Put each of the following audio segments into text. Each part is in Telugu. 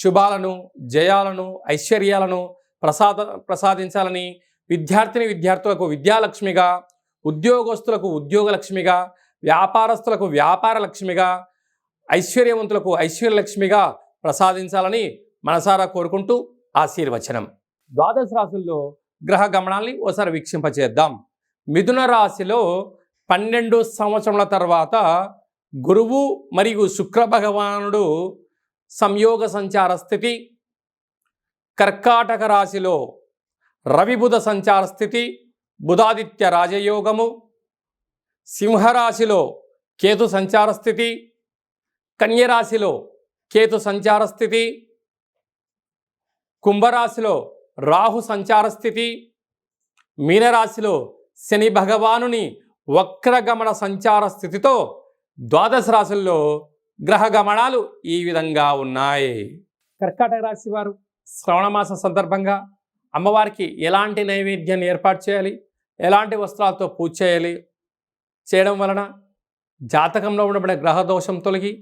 శుభాలను జయాలను ఐశ్వర్యాలను ప్రసాద ప్రసాదించాలని విద్యార్థిని విద్యార్థులకు విద్యాలక్ష్మిగా ఉద్యోగస్తులకు ఉద్యోగ లక్ష్మిగా వ్యాపారస్తులకు వ్యాపార లక్ష్మిగా ఐశ్వర్యవంతులకు ఐశ్వర్యలక్ష్మిగా ప్రసాదించాలని మనసారా కోరుకుంటూ ఆశీర్వచనం. ద్వాదశ రాశుల్లో గ్రహ గమనాల్ని ఓసారి వీక్షింపచేద్దాం. మిథున రాశిలో పన్నెండు సంవత్సరముల తర్వాత గురువు మరియు శుక్ర భగవానుడు సంయోగ సంచార స్థితి కర్కాటక రాశిలో రవిబుధ సంచార స్థితి బుధాదిత్య రాజయోగము సింహరాశిలో కేతు సంచార స్థితి కన్యరాశిలో కేతు సంచార స్థితి కుంభరాశిలో రాహు సంచార స్థితి మీనరాశిలో శని భగవానుని వక్రగమన సంచార స్థితితో ద్వాదశ రాశుల్లో గ్రహ గమనాలు ఈ విధంగా ఉన్నాయి. కర్కాటక రాశి వారు శ్రవణమాస సందర్భంగా అమ్మవారికి ఎలాంటి నైవేద్యాన్ని ఏర్పాటు చేయాలి? ఎలాంటి వస్త్రాలతో పూజ చేయాలి? చేయడం వలన జాతకంలో ఉండబడిన గ్రహ దోషం తొలగి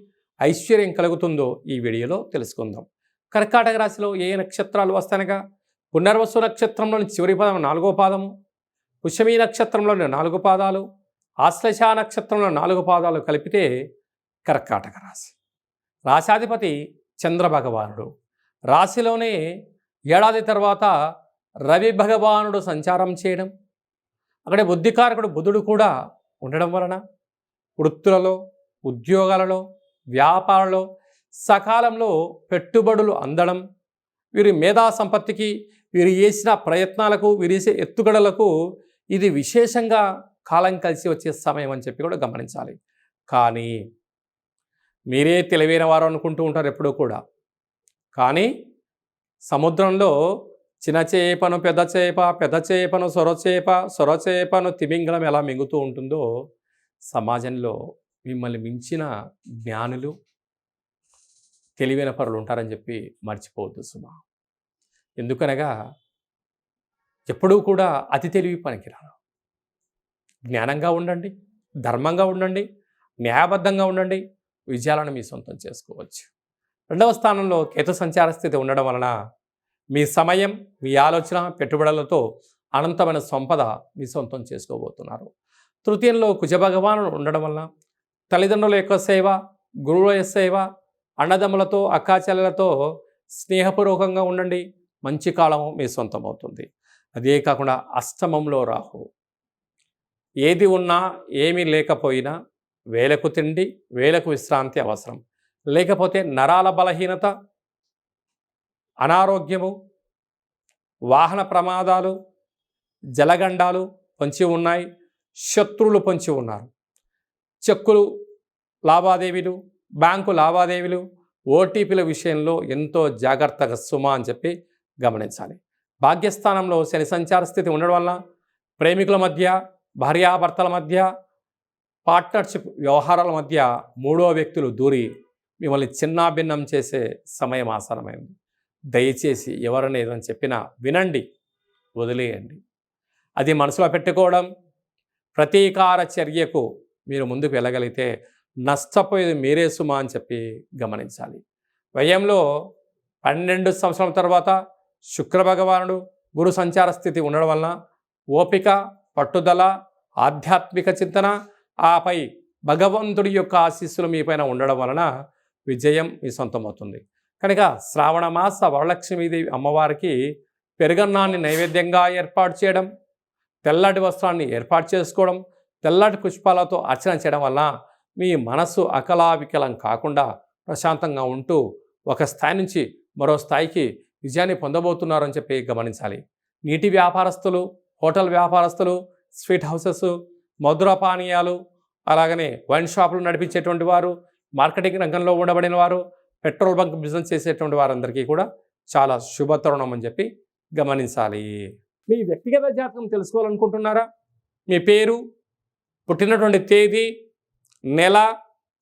ఐశ్వర్యం కలుగుతుందో ఈ వీడియోలో తెలుసుకుందాం. కర్కాటక రాశిలో ఏ నక్షత్రాలు వస్తానగా పునర్వసు నక్షత్రంలోని చివరి పదం నాలుగో పాదము పుష్యమీ నక్షత్రంలోని నాలుగు పాదాలు ఆశ్లేష నక్షత్రంలో నాలుగు పాదాలు కలిపితే కర్కాటక రాశి. రాశాధిపతి చంద్రభగవానుడు. రాశిలోనే ఏడాది తర్వాత రవి భగవానుడు సంచారం చేయడం అక్కడే బుద్ధికారకుడు బుధుడు కూడా ఉండడం వలన వృత్తులలో ఉద్యోగాలలో వ్యాపారంలో సకాలంలో పెట్టుబడులు అందడం వీరి మేధా సంపత్తికి వీరు చేసిన ప్రయత్నాలకు వీరు చేసే ఎత్తుగడలకు ఇది విశేషంగా కాలం కలిసి వచ్చే సమయం అని చెప్పి కూడా గమనించాలి. కానీ మీరే తెలివైన వారు అనుకుంటూ ఉంటారు ఎప్పుడూ కూడా. కానీ సముద్రంలో చిన్న చేపను పెద్ద చేప పెద్ద చేపను సొరచేప సొరచేపను తిమింగలం ఎలా మింగుతూ ఉంటుందో సమాజంలో మిమ్మల్ని మించిన జ్ఞానులు తెలివైన పరులు ఉంటారని చెప్పి మర్చిపోవద్దు సుమా. ఎందుకనగా ఎప్పుడూ కూడా అతి తెలివి పనికిరాను జ్ఞానంగా ఉండండి ధర్మంగా ఉండండి న్యాయబద్ధంగా ఉండండి విజయాలను మీ సొంతం చేసుకోవచ్చు. రెండవ స్థానంలో కేతు సంచార స్థితి ఉండడం వలన మీ సమయం మీ ఆలోచన పెట్టుబడులతో అనంతమైన సంపద మీ సొంతం చేసుకోబోతున్నారు. తృతీయంలో కుజభగవాను ఉండడం వలన తల్లిదండ్రుల యొక్క సేవ గురువుల సేవ అన్నదమ్ములతో అక్కాచెల్లెలతో స్నేహపూర్వకంగా ఉండండి. మంచి కాలము మీ సొంతం అవుతుంది. అదే కాకుండా అష్టమంలో రాహు. ఏది ఉన్నా ఏమీ లేకపోయినా వేలకు తిండి వేలకు విశ్రాంతి అవసరం. లేకపోతే నరాల బలహీనత అనారోగ్యము వాహన ప్రమాదాలు జలగండాలు పొంచి ఉన్నాయి శత్రువులు పొంచి ఉన్నారు. చెక్కులు లావాదేవీలు బ్యాంకు లావాదేవీలు ఓటీపీల విషయంలో ఎంతో జాగ్రత్తగా సుమ అని చెప్పి గమనించాలి. భాగ్యస్థానంలో శని సంచార స్థితి ఉండడం వల్ల ప్రేమికుల మధ్య భార్యాభర్తల మధ్య పార్ట్నర్షిప్ వ్యవహారాల మధ్య మూడో వ్యక్తులు దూరి మిమ్మల్ని చిన్నాభిన్నం చేసే సమయం ఆసనమైంది దయచేసి ఎవరైనా ఏదని చెప్పినా వినండి వదిలేయండి. అది మనసులో పెట్టుకోవడం ప్రతీకార చర్యకు మీరు ముందుకు వెళ్ళగలిగితే నష్టపోయేది మీరే సుమా అని చెప్పి గమనించాలి. వ్యయంలో పన్నెండు సంవత్సరాల తర్వాత శుక్రభగవానుడు గురు సంచార స్థితి ఉండడం వలన ఓపిక పట్టుదల ఆధ్యాత్మిక చింతన ఆపై భగవంతుడి యొక్క ఆశీస్సులు మీపైన ఉండడం వలన విజయం మీ సొంతమవుతుంది. కనుక శ్రావణ మాస వరలక్ష్మీదేవి అమ్మవారికి పెరుగన్నాన్ని నైవేద్యంగా ఏర్పాటు చేయడం తెల్లటి వస్త్రాన్ని ఏర్పాటు చేసుకోవడం తెల్లటి పుష్పాలతో అర్చన చేయడం వల్ల మీ మనస్సు అకలావికలం కాకుండా ప్రశాంతంగా ఉంటూ ఒక స్థాయి నుంచి మరో స్థాయికి విజయాన్ని పొందబోతున్నారని చెప్పి గమనించాలి. నీటి వ్యాపారస్తులు హోటల్ వ్యాపారస్తులు స్వీట్ హౌసెస్ మధుర పానీయాలు అలాగనే వైన్ షాపులు నడిపించేటువంటి వారు మార్కెటింగ్ రంగంలో ఉండబడిన వారు పెట్రోల్ బంక్ బిజినెస్ చేసేటువంటి వారందరికీ కూడా చాలా శుభతరుణం అని చెప్పి గమనించాలి. మీ వ్యక్తిగత జాతకం తెలుసుకోవాలనుకుంటున్నారా? మీ పేరు పుట్టినటువంటి తేదీ నెల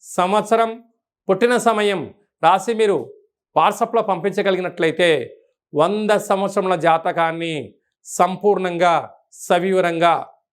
సంవత్సరం పుట్టిన సమయం రాసి మీరు వాట్సాప్లో పంపించగలిగినట్లయితే వంద సంవత్సరముల జాతకాన్ని సంపూర్ణంగా సవివరంగా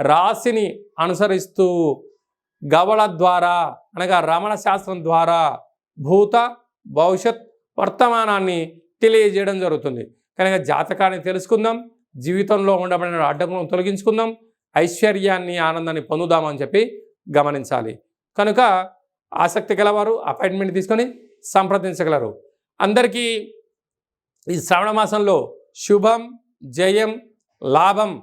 రాశిని అనుసరిస్తూ గవళ ద్వారా అనగా రమణ శాస్త్రం ద్వారా భూత భవిష్యత్ వర్తమానాన్ని తెలియజేయడం జరుగుతుంది. కనుక జాతకాన్ని తెలుసుకుందాం జీవితంలో ఉండబడిన అడ్డంకులను తొలగించుకుందాం ఐశ్వర్యాన్ని ఆనందాన్ని పొందుదామని చెప్పి గమనించాలి. కనుక ఆసక్తి గలవారు అపాయింట్మెంట్ తీసుకొని సంప్రదించగలరు. అందరికీ ఈ శ్రావణ మాసంలో శుభం జయం లాభం